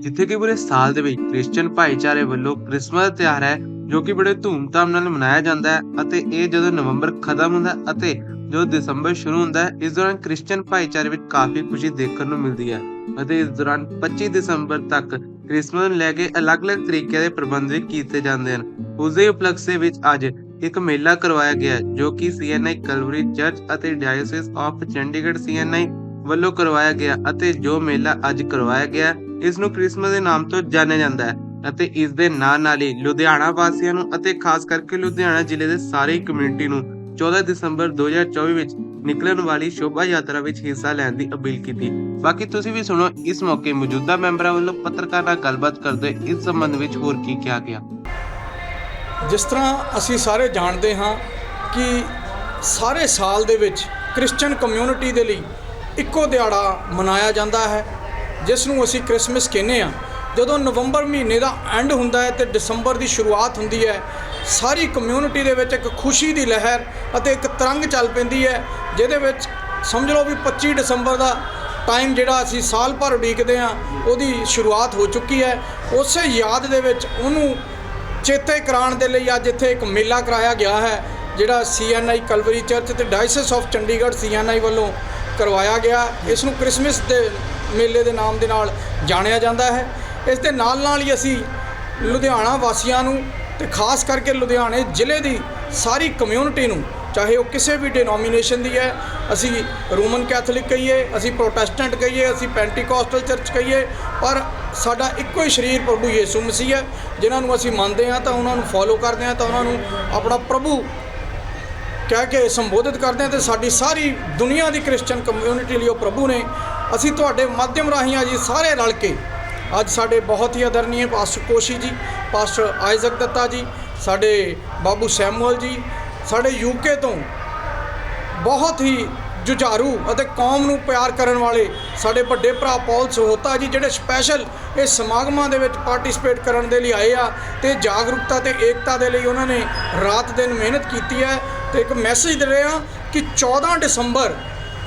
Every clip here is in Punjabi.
ਜਿੱਥੇ ਕਿ ਪੂਰੇ ਸਾਲ ਦੇ ਵਿੱਚ ਕ੍ਰਿਸਚੀਅਨ ਭਾਈਚਾਰੇ ਵੱਲੋਂ ਕ੍ਰਿਸਮਸ ਦਾ ਤਿਉਹਾਰ ਹੈ, ਜੋ ਕਿ ਬੜੇ ਧੂਮਧਾਮ ਨਾਲ ਮਨਾਇਆ ਜਾਂਦਾ ਹੈ ਅਤੇ ਇਹ ਜਦੋਂ ਨਵੰਬਰ ਖਤਮ ਹੁੰਦਾ ਅਤੇ ਜਦੋਂ ਦਸੰਬਰ ਸ਼ੁਰੂ ਹੁੰਦਾ ਹੈ, ਇਸ ਦੌਰਾਨ ਕ੍ਰਿਸਚੀਅਨ ਭਾਈਚਾਰੇ ਵਿੱਚ ਕਾਫੀ ਖੁਸ਼ੀ ਦੇਖਣ ਨੂੰ ਮਿਲਦੀ ਹੈ ਅਤੇ ਇਸ ਦੌਰਾਨ 25 ਦਸੰਬਰ ਤੱਕ ਕ੍ਰਿਸਮਸ ਨੂੰ ਲੈ ਕੇ ਅਲੱਗ-ਅਲੱਗ ਤਰੀਕੇ ਦੇ ਪ੍ਰਬੰਧ ਵੀ ਕੀਤੇ ਜਾਂਦੇ ਹਨ। ਉਸ ਦੇ ਉਪਲਕਸ਼ ਵਿੱਚ ਅੱਜ ਇੱਕ ਮੇਲਾ ਕਰਵਾਇਆ ਗਿਆ ਜੋ ਕਿ ਸੀਐਨਆਈ ਕਲਵਰੀ ਚਰਚ ਅਤੇ ਡਾਇਓਸਿਸ ਆਫ ਚੰਡੀਗੜ੍ਹ ਸੀਐਨਆਈ ਵੱਲੋਂ ਕਰਵਾਇਆ ਗਿਆ ਅਤੇ ਜੋ ਮੇਲਾ ਅੱਜ ਕਰਵਾਇਆ ਗਿਆ, ਇਸ ਨੂੰ ਕ੍ਰਿਸਮਸ ਦੇ ਨਾਮ ਤੋਂ ਜਾਣਿਆ ਜਾਂਦਾ ਹੈ ਅਤੇ ਇਸ ਦੇ ਨਾਲ ਨਾਲ ਹੀ ਲੁਧਿਆਣਾ ਵਾਸੀਆਂ ਨੂੰ ਅਤੇ ਖਾਸ ਕਰਕੇ ਲੁਧਿਆਣਾ ਜ਼ਿਲ੍ਹੇ ਦੇ ਸਾਰੇ ਕਮਿਊਨਿਟੀ ਨੂੰ 14 ਦਸੰਬਰ 2024 ਵਿੱਚ ਨਿਕਲਣ ਵਾਲੀ ਸ਼ੋਭਾ ਯਾਤਰਾ ਵਿੱਚ ਹਿੱਸਾ ਲੈਣ ਦੀ ਅਪੀਲ ਕੀਤੀ। ਬਾਕੀ ਤੁਸੀਂ ਵੀ ਸੁਣੋ, ਇਸ ਮੌਕੇ ਮੌਜੂਦਾ ਮੈਂਬਰਾਂ ਵੱਲੋਂ ਪੱਤਰਕਾਰਾਂ ਨਾਲ ਗੱਲਬਾਤ ਕਰਦੇ ਇਸ ਸੰਬੰਧ ਵਿੱਚ ਹੋਰ ਕੀ ਕਿਹਾ ਗਿਆ। ਜਿਸ ਤਰ੍ਹਾਂ ਅਸੀਂ ਸਾਰੇ ਜਾਣਦੇ ਹਾਂ ਕਿ ਸਾਰੇ ਸਾਲ ਦੇ ਵਿੱਚ ਕ੍ਰਿਸਚੀਅਨ ਕਮਿਊਨਿਟੀ ਦੇ ਲਈ ਇੱਕੋ ਦਿਹਾੜਾ ਮਨਾਇਆ ਜਾਂਦਾ ਹੈ, ਜਿਸ ਨੂੰ ਅਸੀਂ ਕ੍ਰਿਸਮਸ ਕਹਿੰਦੇ ਆ ਜਦੋਂ ਨਵੰਬਰ ਮਹੀਨੇ ਦਾ ਐਂਡ ਹੁੰਦਾ ਹੈ ਤੇ ਦਸੰਬਰ ਦੀ ਸ਼ੁਰੂਆਤ ਹੁੰਦੀ ਹੈ, ਸਾਰੀ ਕਮਿਊਨਿਟੀ ਦੇ ਵਿੱਚ ਇੱਕ ਖੁਸ਼ੀ ਦੀ ਲਹਿਰ ਅਤੇ ਇੱਕ ਤਰੰਗ ਚੱਲ ਪੈਂਦੀ ਹੈ, ਜਿਹਦੇ ਵਿੱਚ ਸਮਝ ਲਓ ਵੀ 25 ਦਸੰਬਰ ਦਾ ਟਾਈਮ ਜਿਹੜਾ ਅਸੀਂ ਸਾਲ ਭਰ ਉਡੀਕਦੇ ਆ ਉਹਦੀ ਸ਼ੁਰੂਆਤ ਹੋ ਚੁੱਕੀ ਹੈ। ਉਸੇ ਯਾਦ ਦੇ ਵਿੱਚ ਉਹਨੂੰ ਚੇਤੇ ਕਰਾਉਣ ਦੇ ਲਈ ਅੱਜ ਇੱਥੇ ਇੱਕ ਮੇਲਾ ਕਰਾਇਆ ਗਿਆ ਹੈ, ਜਿਹੜਾ ਸੀਐਨਆਈ ਕਲਵਰੀ ਚਰਚ ਤੇ ਡਾਇਸਸ ਆਫ ਚੰਡੀਗੜ੍ਹ ਸੀਐਨਆਈ ਵੱਲੋਂ ਕਰਵਾਇਆ ਗਿਆ। ਇਸ ਨੂੰ ਕ੍ਰਿਸਮਸ ਦੇ ਮੇਲੇ ਦੇ ਨਾਮ ਦੇ ਨਾਲ ਜਾਣਿਆ ਜਾਂਦਾ ਹੈ। ਇਸ ਦੇ ਨਾਲ ਨਾਲ ਹੀ ਅਸੀਂ ਲੁਧਿਆਣਾ ਵਾਸੀਆਂ ਨੂੰ ਤੇ ਖਾਸ ਕਰਕੇ ਲੁਧਿਆਣੇ ਜ਼ਿਲ੍ਹੇ ਦੀ ਸਾਰੀ ਕਮਿਊਨਿਟੀ ਨੂੰ, ਚਾਹੇ ਉਹ ਕਿਸੇ ਵੀ ਡਿਨੋਮੀਨੇਸ਼ਨ ਦੀ ਹੈ, ਅਸੀਂ ਰੋਮਨ ਕੈਥੋਲਿਕ ਕਹੀਏ, ਅਸੀਂ ਪ੍ਰੋਟੈਸਟੈਂਟ ਕਹੀਏ, ਅਸੀਂ ਪੈਂਟੀਕੋਸਟਲ ਚਰਚ ਕਹੀਏ, ਪਰ ਸਾਡਾ ਇੱਕੋ ਹੀ ਸਰੀਰ ਪ੍ਰਭੂ ਯੀਸ਼ੂ ਮਸੀਹ ਹੈ, ਜਿਨ੍ਹਾਂ ਨੂੰ ਅਸੀਂ ਮੰਨਦੇ ਹਾਂ ਤਾਂ ਉਹਨਾਂ ਨੂੰ ਫੋਲੋ ਕਰਦੇ ਹਾਂ, ਤਾਂ ਉਹਨਾਂ ਨੂੰ ਆਪਣਾ ਪ੍ਰਭੂ ਕਹਿ ਕੇ ਸੰਬੋਧਿਤ ਕਰਦੇ ਹਾਂ ਤੇ ਸਾਡੀ ਸਾਰੀ ਦੁਨੀਆ ਦੀ ਕ੍ਰਿਸਚੀਅਨ ਕਮਿਊਨਿਟੀ ਲਈ ਉਹ ਪ੍ਰਭੂ ਨੇ, ਅਸੀਂ ਤੁਹਾਡੇ ਮਾਧਿਅਮ ਰਾਹੀਂ ਆ ਜੀ ਸਾਰੇ ਰਲ ਕੇ ਅੱਜ ਸਾਡੇ ਬਹੁਤ ਹੀ ਆਦਰਨੀय ਪਾਸਟਰ ਕੋਸ਼ੀ ਜੀ, ਪਾਸਟਰ ਆਇਜ਼ਕ ਦੱਤਾ ਜੀ, ਸਾਡੇ ਬਾਬੂ ਸੈਮੂਅਲ ਜੀ, ਸਾਡੇ ਯੂਕੇ ਤੋਂ ਬਹੁਤ ਹੀ ਜੁਝਾਰੂ ਅਤੇ ਕੌਮ ਨੂੰ ਪਿਆਰ ਕਰਨ ਵਾਲੇ ਸਾਡੇ ਵੱਡੇ ਭਰਾ ਪੌਲ ਸਹੋਤਾ ਜੀ, ਜਿਹੜੇ ਸਪੈਸ਼ਲ ਇਹ ਸਮਾਗਮਾਂ ਦੇ ਵਿੱਚ ਪਾਰਟਿਸਿਪੇਟ ਕਰਨ ਦੇ ਲਈ ਆਏ ਆ ਤੇ ਜਾਗਰੂਕਤਾ ਤੇ ਏਕਤਾ ਦੇ ਲਈ ਉਹਨਾਂ ਨੇ ਰਾਤ ਦਿਨ ਮਿਹਨਤ ਕੀਤੀ ਹੈ। ਤੇ ਇੱਕ ਮੈਸੇਜ ਦੇ ਰਹੇ ਹਾਂ ਕਿ 14 ਦਸੰਬਰ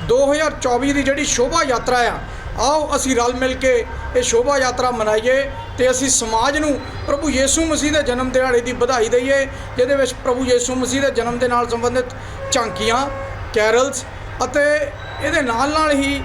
2024 ਦੀ ਜਿਹੜੀ ਸ਼ੋਭਾ ਯਾਤਰਾ ਆ, ਆਓ ਅਸੀਂ ਰਲ ਮਿਲ ਕੇ ਇਹ ਸ਼ੋਭਾ ਯਾਤਰਾ ਮਨਾਈਏ ਤੇ ਅਸੀਂ ਸਮਾਜ ਨੂੰ ਪ੍ਰਭੂ ਯੀਸ਼ੂ ਮਸੀਹ ਦੇ ਜਨਮ ਦਿਹਾੜੇ ਦੀ ਵਧਾਈ ਦਈਏ, ਜਿਹਦੇ ਵਿੱਚ ਪ੍ਰਭੂ ਯੀਸ਼ੂ ਮਸੀਹ ਦੇ ਜਨਮ ਦੇ ਨਾਲ ਸੰਬੰਧਿਤ ਝਾਂਕੀਆਂ, ਕੈਰਲਸ ਅਤੇ ਇਹਦੇ ਨਾਲ ਨਾਲ ਹੀ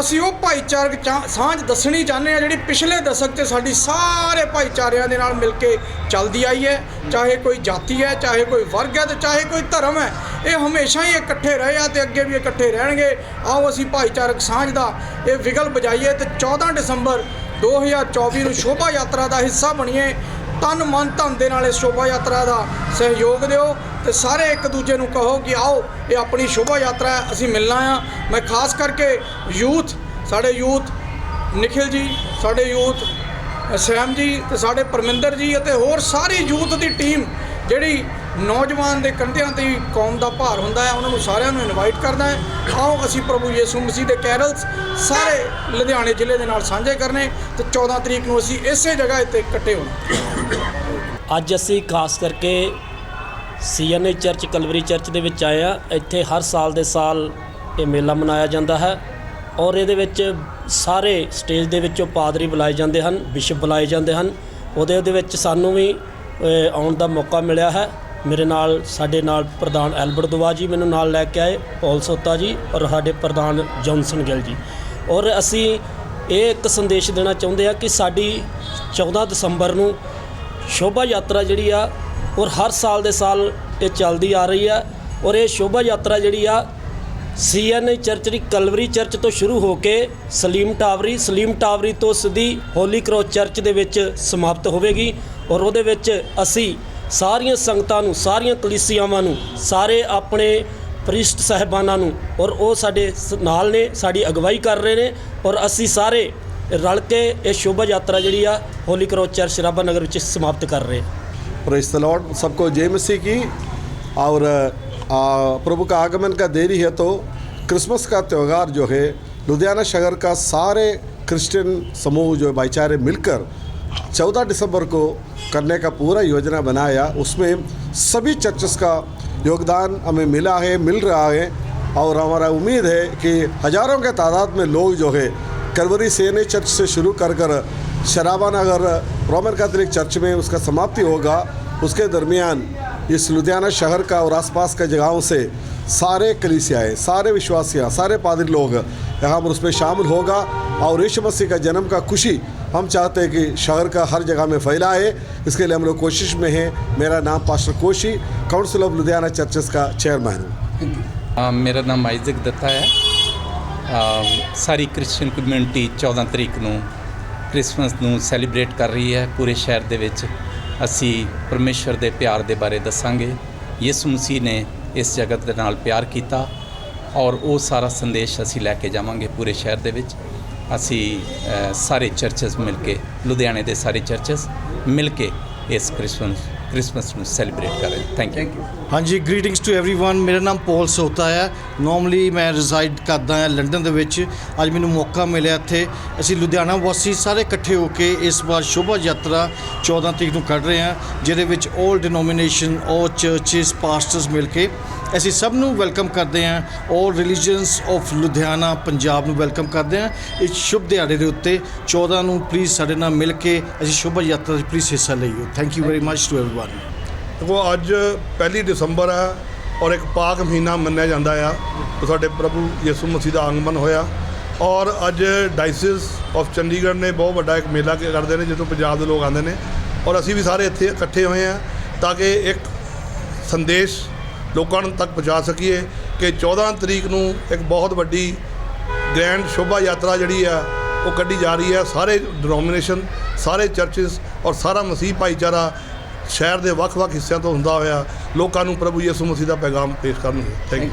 ਅਸੀਂ ਉਹ ਭਾਈਚਾਰਕ ਚਾ- ਸਾਂਝ ਦੱਸਣੀ ਚਾਹੁੰਦੇ ਆ ਜਿਹੜੀ ਪਿਛਲੇ ਦਸ਼ਕ 'ਚ ਸਾਡੀ ਸਾਰੇ ਭਾਈਚਾਰਿਆਂ ਦੇ ਨਾਲ ਮਿਲ ਕੇ ਚੱਲਦੀ ਆਈ ਹੈ। ਚਾਹੇ ਕੋਈ ਜਾਤੀ ਹੈ, ਚਾਹੇ ਕੋਈ ਵਰਗ ਹੈ ਤੇ ਚਾਹੇ ਕੋਈ ਧਰਮ ਹੈ, ਇਹ ਹਮੇਸ਼ਾ ਹੀ ਇਕੱਠੇ ਰਹੇ ਆ ਤੇ ਅੱਗੇ ਵੀ ਇਕੱਠੇ ਰਹਿਣਗੇ। ਆਓ ਅਸੀਂ ਭਾਈਚਾਰਕ ਸਾਂਝ ਦਾ ਇਹ ਵਿਗਲ ਬਜਾਈਏ ਤੇ 14 ਦਸੰਬਰ 2024 ਨੂੰ ਸ਼ੋਭਾ ਯਾਤਰਾ ਦਾ ਹਿੱਸਾ ਬਣੀਏ। ਤਨ ਮਨ ਧਨ ਦੇ ਨਾਲ ਇਸ ਸ਼ੋਭਾ ਯਾਤਰਾ ਦਾ ਸਹਿਯੋਗ ਦਿਓ ਤੇ ਸਾਰੇ ਇੱਕ ਦੂਜੇ ਨੂੰ ਕਹੋ ਕਿ ਆਓ, ਇਹ ਆਪਣੀ ਸ਼ੋਭਾ ਯਾਤਰਾ ਹੈ ਅਸੀਂ ਮਿਲਣਾ ਆ। ਮੈਂ ਖਾਸ ਕਰਕੇ ਯੂਥ, ਸਾਡੇ ਯੂਥ ਨikhil ਜੀ, ਸਾਡੇ ਯੂਥ ਸੈਮ ਜੀ ਤੇ ਸਾਡੇ ਪਰਮਿੰਦਰ ਜੀ ਅਤੇ ਹੋਰ ਸਾਰੀ ਯੂਥ ਦੀ ਟੀਮ ਜਿਹੜੀ ਨੌਜਵਾਨ ਦੇ ਕੰਧਿਆਂ ਤੇ ਹੀ ਕੌਮ ਦਾ ਭਾਰ ਹੁੰਦਾ ਹੈ, ਉਹਨਾਂ ਨੂੰ ਸਾਰਿਆਂ ਨੂੰ ਇਨਵਾਈਟ ਕਰਦਾ ਹੈ। ਆਓ, ਅਸੀਂ ਪ੍ਰਭੂ ਯੀਸ਼ੂ ਮਸੀਹ ਦੇ ਕੈਰਲਸ ਸਾਰੇ ਲੁਧਿਆਣੇ ਜ਼ਿਲ੍ਹੇ ਦੇ ਨਾਲ ਸਾਂਝੇ ਕਰਨੇ ਤੇ 14 ਤਰੀਕ ਨੂੰ ਅਸੀਂ ਇਸੇ ਜਗ੍ਹਾ ਇੱਥੇ ਇਕੱਠੇ ਹੋਣਾ। ਅੱਜ ਅਸੀਂ ਖਾਸ ਕਰਕੇ ਸੀਐਨਏ ਚਰਚ, ਕਲਵਰੀ ਚਰਚ ਦੇ ਵਿੱਚ ਆਏ ਆ ਇੱਥੇ ਹਰ ਸਾਲ ਦੇ ਸਾਲ ਇਹ ਮੇਲਾ ਮਨਾਇਆ ਜਾਂਦਾ ਹੈ ਔਰ ਇਹਦੇ ਵਿੱਚ ਸਾਰੇ ਸਟੇਜ ਦੇ ਵਿੱਚੋਂ ਪਾਦਰੀ ਬੁਲਾਏ ਜਾਂਦੇ ਹਨ, ਬਿਸ਼ਪ ਬੁਲਾਏ ਜਾਂਦੇ ਹਨ। ਉਹਦੇ ਉਹਦੇ ਵਿੱਚ ਸਾਨੂੰ ਵੀ ਆਉਣ ਦਾ ਮੌਕਾ ਮਿਲਿਆ ਹੈ। ਮੇਰੇ ਨਾਲ, ਸਾਡੇ ਨਾਲ ਪ੍ਰਧਾਨ ਐਲਬਰਟ ਦੁਆ ਜੀ ਮੈਨੂੰ ਨਾਲ ਲੈ ਕੇ ਆਏ, ਪੌਲ ਸੋਤਾ ਜੀ ਔਰ ਸਾਡੇ ਪ੍ਰਧਾਨ ਜੌਨਸਨ ਗਿੱਲ ਜੀ। ਔਰ ਅਸੀਂ ਇਹ ਇੱਕ ਸੰਦੇਸ਼ ਦੇਣਾ ਚਾਹੁੰਦੇ ਆ ਕਿ ਸਾਡੀ 14 ਦਸੰਬਰ ਨੂੰ ਸ਼ੋਭਾ ਯਾਤਰਾ ਜਿਹੜੀ ਆ, ਔਰ ਹਰ ਸਾਲ ਦੇ ਸਾਲ ਇਹ ਚੱਲਦੀ ਆ ਰਹੀ ਆ। ਔਰ ਇਹ ਸ਼ੋਭਾ ਯਾਤਰਾ ਜਿਹੜੀ ਆ ਸੀਐਨਏ ਚਰਚ ਦੀ ਕਲਵਰੀ ਚਰਚ ਤੋਂ ਸ਼ੁਰੂ ਹੋ ਕੇ ਸਲੀਮ ਟਾਵਰੀ ਸਲੀਮ ਟਾਵਰੀ ਤੋਂ ਸਿੱਧੀ ਹੋਲੀ ਕ੍ਰੋਸ ਚਰਚ ਦੇ ਵਿੱਚ ਸਮਾਪਤ ਹੋਵੇਗੀ। ਔਰ ਉਹਦੇ ਵਿੱਚ ਅਸੀਂ ਸਾਰੀਆਂ ਸੰਗਤਾਂ ਨੂੰ, ਸਾਰੀਆਂ ਕਲੀਸਿਆਵਾਂ ਨੂੰ, ਸਾਰੇ ਆਪਣੇ ਪ੍ਰਿਸ਼ਟ ਸਹਿਬਾਨਾਂ ਨੂੰ, ਔਰ ਉਹ ਸਾਡੇ ਸ- ਨਾਲ ਨੇ, ਸਾਡੀ ਅਗਵਾਈ ਕਰ ਰਹੇ ਨੇ। ਔਰ ਅਸੀਂ ਸਾਰੇ ਰਲ ਕੇ ਇਹ ਸ਼ੋਭਾ ਯਾਤਰਾ ਜਿਹੜੀ ਆ ਹੋਲੀ ਕ੍ਰੋਸ ਚਰਚ ਸ਼ਰਾਬਾ ਨਗਰ ਵਿੱਚ ਸਮਾਪਤ ਕਰ ਰਹੇ ਹਾਂ प्रेस द लॉर्ड सबको जय मसीह की और आ, प्रभु का आगमन का देरी है तो क्रिसमस का त्यौहार जो है लुधियाना शहर का सारे क्रिश्चियन समूह जो भाईचारे मिलकर 14 दिसंबर को करने का पूरा योजना बनाया उसमें सभी चर्चेस का योगदान हमें मिला है मिल रहा है और हमारा उम्मीद है कि हज़ारों के तादाद में लोग जो है कलवरी सी चर्च से शुरू कर कर शराबा नगर रोमन कैथलिक चर्च में उसका समाप्ति होगा। उसके दरमियान इस लुधियाना शहर का और आसपास के जगहों से सारे कलिसियाएँ, सारे विश्वासियाँ, सारे पादरी लोग यहाँ पर उसमें शामिल होगा और ऋषि मसीह का जन्म का खुशी हम चाहते हैं कि शहर का हर जगह में फैलाए। इसके लिए हम लोग कोशिश में हैं। मेरा नाम pastor Koshy, council of Ludhiana churches का चेयरमैन हूँ। मेरा नाम आइजक दत्ता है। ਸਾਰੀ ਕ੍ਰਿਸਚੀਅਨ ਕਮਿਊਨਿਟੀ 14 ਤਰੀਕ ਨੂੰ ਕ੍ਰਿਸਮਸ ਨੂੰ ਸੈਲੀਬ੍ਰੇਟ ਕਰ ਰਹੀ ਹੈ ਪੂਰੇ ਸ਼ਹਿਰ ਦੇ ਵਿੱਚ। ਅਸੀਂ ਪਰਮੇਸ਼ਰ ਦੇ ਪਿਆਰ ਦੇ ਬਾਰੇ ਦੱਸਾਂਗੇ। ਯਿਸੂ ਮਸੀਹ ਨੇ ਇਸ ਜਗਤ ਦੇ ਨਾਲ ਪਿਆਰ ਕੀਤਾ ਔਰ ਉਹ ਸਾਰਾ ਸੰਦੇਸ਼ ਅਸੀਂ ਲੈ ਕੇ ਜਾਵਾਂਗੇ ਪੂਰੇ ਸ਼ਹਿਰ ਦੇ ਵਿੱਚ। ਅਸੀਂ ਸਾਰੇ ਚਰਚਸ ਮਿਲ ਕੇ, ਲੁਧਿਆਣੇ ਦੇ ਸਾਰੇ ਚਰਚਸ ਮਿਲ ਕੇ ਇਸ ਕ੍ਰਿਸਮਸ ਕ੍ਰਿਸਮਸ ਨੂੰ ਸੈਲੀਬ੍ਰੇਟ ਕਰ ਰਹੇ ਥੈਂਕ ਯੂ ਹਾਂਜੀ ਗ੍ਰੀਟਿੰਗਸ ਟੂ एवरीवन ਮੇਰਾ ਨਾਮ ਪੌਲ ਸੋਤਾ ਹੈ ਨੋਰਮਲੀ ਮੈਂ ਰੈਜ਼ਾਈਡ ਕਰਦਾ ਹਾਂ ਲੰਡਨ ਦੇ ਵਿੱਚ ਅੱਜ ਮੈਨੂੰ ਮੌਕਾ ਮਿਲਿਆ ਇੱਥੇ ਅਸੀਂ ਲੁਧਿਆਣਾ ਵਾਸੀ ਸਾਰੇ ਇਕੱਠੇ ਹੋ ਕੇ ਇਸ ਵਾਰ ਸ਼ੋਭਾ ਯਾਤਰਾ 14 ਤਰੀਕ ਨੂੰ ਕੱਢ ਰਹੇ ਹਾਂ ਜਿਹਦੇ ਵਿੱਚ 올 ਡਿਨੋਮੀਨੇਸ਼ਨ 올 ਚਰਚਸ ਪਾਸਟਰਸ ਮਿਲ ਕੇ ਅਸੀਂ ਸਭ ਨੂੰ ਵੈਲਕਮ ਕਰਦੇ ਹਾਂ 올 ਰਿਲੀਜੀਅਨਸ ਆਫ ਲੁਧਿਆਣਾ ਪੰਜਾਬ ਨੂੰ ਵੈਲਕਮ ਕਰਦੇ ਹਾਂ ਇਸ ਸ਼ੁਭ ਦਿਹਾੜੇ ਦੇ ਉੱਤੇ 14 ਨੂੰ ਪਲੀਜ਼ ਸਾਡੇ ਨਾਲ ਮਿਲ ਕੇ ਅਸੀਂ ਸ਼ੋਭਾ ਯਾਤਰਾ 'ਚ ਪਲੀਜ਼ ਹਿੱਸਾ ਲਈਓ thank you very much to everyone ਦੇਖੋ ਅੱਜ ਪਹਿਲੀ ਦਸੰਬਰ ਹੈ ਔਰ ਇੱਕ ਪਾਕ ਮਹੀਨਾ ਮੰਨਿਆ ਜਾਂਦਾ ਆ ਤੇ ਸਾਡੇ ਪ੍ਰਭੂ ਯਿਸੂ ਮਸੀਹ ਦਾ ਆਗਮਨ ਹੋਇਆ ਔਰ ਅੱਜ ਡਾਇਸਿਸ ਆਫ ਚੰਡੀਗੜ੍ਹ ਨੇ ਬਹੁਤ ਵੱਡਾ ਇੱਕ ਮੇਲਾ ਕ- ਕਰਦੇ ਨੇ ਜਿੱਥੋਂ ਪੰਜਾਬ ਦੇ ਲੋਕ ਆਉਂਦੇ ਨੇ ਔਰ ਅਸੀਂ ਵੀ ਸਾਰੇ ਇੱਥੇ ਇਕੱਠੇ ਹੋਏ ਆ ਤਾਂ ਕਿ ਇੱਕ ਸੰਦੇਸ਼ ਲੋਕਾਂ ਨੂੰ ਤੱਕ ਪਹੁੰਚਾ ਸਕੀਏ ਕਿ 14 ਤਰੀਕ ਨੂੰ ਇੱਕ ਬਹੁਤ ਵੱਡੀ ਗ੍ਰੈਂਡ ਸ਼ੋਭਾ ਯਾਤਰਾ ਜਿਹੜੀ ਆ, ਉਹ ਕੱਢੀ ਜਾ ਰਹੀ ਹੈ। ਸਾਰੇ ਡਿਨੋਮੀਨੇਸ਼ਨ ਸਾਰੇ ਚਰਚਸ ਔਰ ਸਾਰਾ ਮਸੀਹ ਭਾਈਚਾਰਾ ਸ਼ਹਿਰ ਦੇ ਵੱਖ-ਵੱਖ ਹਿੱਸਿਆਂ ਤੋਂ ਹੁੰਦਾ ਹੋਇਆ, ਲੋਕਾਂ ਨੂੰ ਪ੍ਰਭੂ ਯਿਸੂ ਮਸੀਹ ਦਾ ਪੈਗਾਮ ਪੇਸ਼ ਕਰਨਗੇ। Thank you